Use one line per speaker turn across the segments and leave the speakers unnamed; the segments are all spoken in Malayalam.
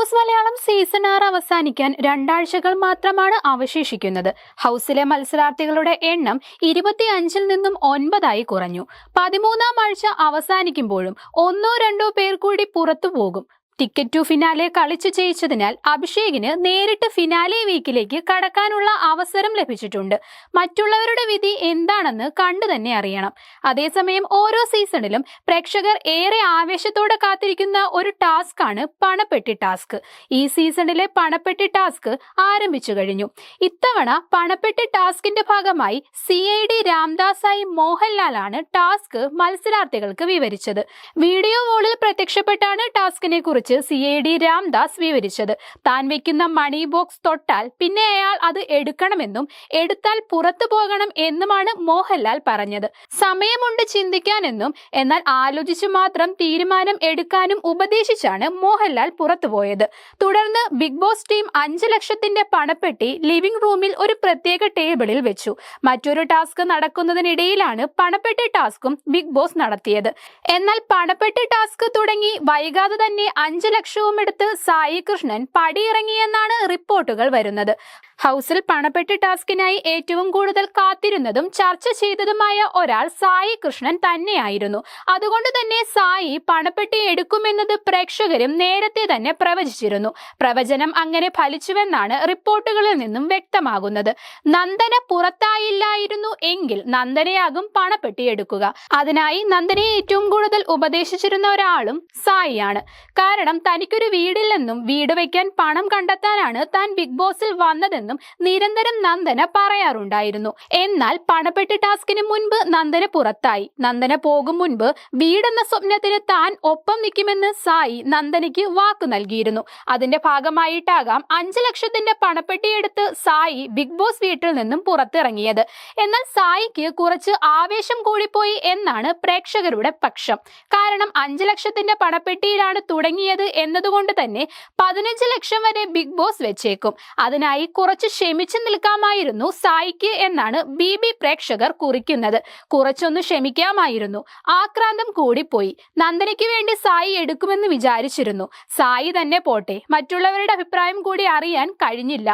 ബോസ് മലയാളം സീസൺ ആറ് അവസാനിക്കാൻ രണ്ടാഴ്ചകൾ മാത്രമാണ് അവശേഷിക്കുന്നത്. ഹൗസിലെ മത്സരാർത്ഥികളുടെ എണ്ണം ഇരുപത്തിയഞ്ചിൽ നിന്നും ഒൻപതായി കുറഞ്ഞു. പതിമൂന്നാം ആഴ്ച അവസാനിക്കുമ്പോഴും ഒന്നോ രണ്ടോ പേർ കൂടി പുറത്തു പോകും. ടിക്കറ്റ് ടു ഫിനാലെ കളിച്ചു ജയിച്ചതിനാൽ അഭിഷേകിന് നേരിട്ട് ഫിനാലെ വീക്കിലേക്ക് കടക്കാനുള്ള അവസരം ലഭിച്ചിട്ടുണ്ട്. മറ്റുള്ളവരുടെ വിധി എന്താണെന്ന് കണ്ടു തന്നെ അറിയണം. അതേസമയം ഓരോ സീസണിലും പ്രേക്ഷകർ ഏറെ ആവേശത്തോടെ കാത്തിരിക്കുന്ന ഒരു ടാസ്ക് ആണ് പണപ്പെട്ടി ടാസ്ക്. ഈ സീസണിലെ പണപ്പെട്ടി ടാസ്ക് ആരംഭിച്ചു കഴിഞ്ഞു. ഇത്തവണ പണപ്പെട്ടി ടാസ്കിന്റെ ഭാഗമായി സി ഐ ഡി രാംദാസായി മോഹൻലാലാണ് ടാസ്ക് മത്സരാർത്ഥികൾക്ക് വിവരിച്ചത്. വീഡിയോ വോളിൽ പ്രത്യക്ഷപ്പെട്ടാണ് ടാസ്കിനെ കുറിച്ച് സി ഐ ഡി രാംദാസ് വിവരിച്ചത് താൻ വെക്കുന്ന മണി ബോക്സ് തൊട്ടാൽ പിന്നെ അയാൾ അത് എടുക്കണമെന്നും എടുത്താൽ പുറത്തു പോകണം എന്നുമാണ് മോഹൻലാൽ പറഞ്ഞത്. സമയമുണ്ട് ചിന്തിക്കാനെന്നും എന്നാൽ ആലോചിച്ചു മാത്രം തീരുമാനം എടുക്കാനും ഉപദേശിച്ചാണ് മോഹൻലാൽ പുറത്തുപോയത് തുടർന്ന് ബിഗ് ബോസ് ടീം അഞ്ച് ലക്ഷത്തിന്റെ പണപ്പെട്ടി ലിവിംഗ് റൂമിൽ ഒരു പ്രത്യേക ടേബിളിൽ വെച്ചു. മറ്റൊരു ടാസ്ക് നടക്കുന്നതിനിടയിലാണ് പണപ്പെട്ടി ടാസ്കും ബിഗ് ബോസ് നടത്തിയത്. എന്നാൽ പണപ്പെട്ടി ടാസ്ക് തുടങ്ങി വൈകാതെ തന്നെ അഞ്ച് ലക്ഷവും എടുത്ത് സായി കൃഷ്ണൻ പടിയിറങ്ങിയെന്നാണ് റിപ്പോർട്ടുകൾ വരുന്നത്. ഹൗസിൽ പണപ്പെട്ടി ടാസ്കിനായി ഏറ്റവും കൂടുതൽ കാത്തിരുന്നതും ചർച്ച ചെയ്തതുമായ ഒരാൾ സായി കൃഷ്ണൻ തന്നെയായിരുന്നു. അതുകൊണ്ട് തന്നെ സായി പണപ്പെട്ടി എടുക്കുമെന്നത് പ്രേക്ഷകരും നേരത്തെ തന്നെ പ്രവചിച്ചിരുന്നു. പ്രവചനം അങ്ങനെ ഫലിച്ചുവെന്നാണ് റിപ്പോർട്ടുകളിൽ നിന്നും വ്യക്തമാകുന്നത്. നന്ദന പുറത്തായില്ലായിരുന്നു എങ്കിൽ നന്ദനയാകും പണപ്പെട്ടി എടുക്കുക. അതിനായി നന്ദനെ ഏറ്റവും കൂടുതൽ ഉപദേശിച്ചിരുന്ന ഒരാളും സായിയാണ്. കാരണം തനിക്കൊരു വീടില്ലെന്നും വീട് വയ്ക്കാൻ പണം കണ്ടെത്താനാണ് താൻ ബിഗ് ബോസിൽ വന്നതെന്നും നിരന്തരം നന്ദന പറയാറുണ്ടായിരുന്നു. എന്നാൽ പണപ്പെട്ടി ടാസ്കിന് മുൻപ് നന്ദന പുറത്തായി. നന്ദന പോകും മുൻപ് വീടെന്ന സ്വപ്നത്തിന് താൻ ഒപ്പം നിൽക്കുമെന്ന് സായി നന്ദനയ്ക്ക് വാക്കു നൽകിയിരുന്നു. അതിന്റെ ഭാഗമായിട്ടാകാം അഞ്ചു ലക്ഷത്തിന്റെ പണപ്പെട്ടിയെടുത്ത് സായി ബിഗ് ബോസ് വീട്ടിൽ നിന്നും പുറത്തിറങ്ങിയത്. എന്നാൽ സായിക്ക് കുറച്ച് ആവേശം കൂടിപ്പോയി എന്നാണ് പ്രേക്ഷകരുടെ പക്ഷം. കാരണം അഞ്ചു ലക്ഷത്തിന്റെ പണപ്പെട്ടിയിലാണ് തുടങ്ങിയത് എന്നതുകൊണ്ട് തന്നെ പതിനഞ്ച് ലക്ഷം വരെ ബിഗ് ബോസ് വെച്ചേക്കും. അതിനായി കുറച്ച് ക്ഷമിച്ചു നിൽക്കാമായിരുന്നു സായിക്ക് എന്നാണ് ബി ബി പ്രേക്ഷകർ കുറിക്കുന്നത്. കുറച്ചൊന്ന് ക്ഷമിക്കാമായിരുന്നു. ആക്രാന്തം കൂടിപ്പോയി. നന്ദനയ്ക്ക് വേണ്ടി സായി എടുക്കുമെന്ന് വിചാരിച്ചിരുന്നു. സായി തന്നെ പോട്ടെ. മറ്റുള്ളവരുടെ അഭിപ്രായം കൂടി അറിയാൻ കഴിഞ്ഞില്ല.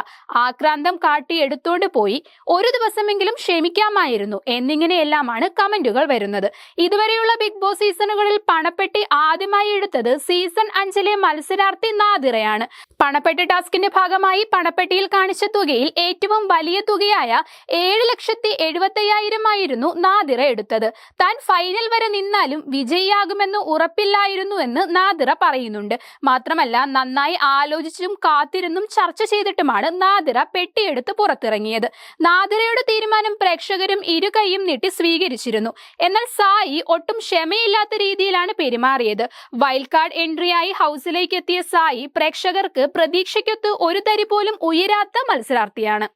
ആക്രാന്തം കാട്ടി എടുത്തോണ്ട് പോയി. ഒരു ദിവസമെങ്കിലും ക്ഷമിക്കാമായിരുന്നു എന്നിങ്ങനെയെല്ലാമാണ് കമന്റുകൾ വരുന്നത്. ഇതുവരെയുള്ള ബിഗ് ബോസ് സീസണുകളിൽ പണപ്പെട്ടി ആദ്യമായി എടുത്തത് സീസൺ അഞ്ചിലെ മത്സരാർത്ഥി നാദിറയാണ്. പണപ്പെട്ടി ടാസ്കിന്റെ ഭാഗമായി പണപ്പെട്ടിയിൽ കാണിച്ച തുകയിൽ ഏറ്റവും വലിയ തുകയായ ഏഴ് ലക്ഷത്തി എഴുപത്തയ്യായിരം ആയിരുന്നു നാദിറ എടുത്തത്. താൻ ഫൈനൽ വരെ നിന്നാലും വിജയിയാകുമെന്ന് ഉറപ്പില്ലായിരുന്നു എന്ന് നാദിറ പറയുന്നുണ്ട്. മാത്രമല്ല നന്നായി ആലോചിച്ചും കാത്തിരുന്നും ചർച്ച ചെയ്തിട്ടുമാണ് നാദിറ പെട്ടിയെടുത്ത് പുറത്തിറങ്ങിയത്. നാദിറയുടെ തീരുമാനം പ്രേക്ഷകരും ഇരു കൈയും നീട്ടി സ്വീകരിച്ചിരുന്നു. എന്നാൽ സായി ഒട്ടും ക്ഷമയില്ലാത്ത രീതിയിലാണ് പെരുമാറിയത്. വൈൽഡ് കാർഡ് എൻട്രിയായി ഹൗസിലേക്ക് എത്തിയ സായി പ്രേക്ഷകർക്ക് പ്രതീക്ഷയ്ക്കൊത്ത് ഒരു തരി പോലും ഉയരാത്ത മത്സരാർത്ഥിയാണ്.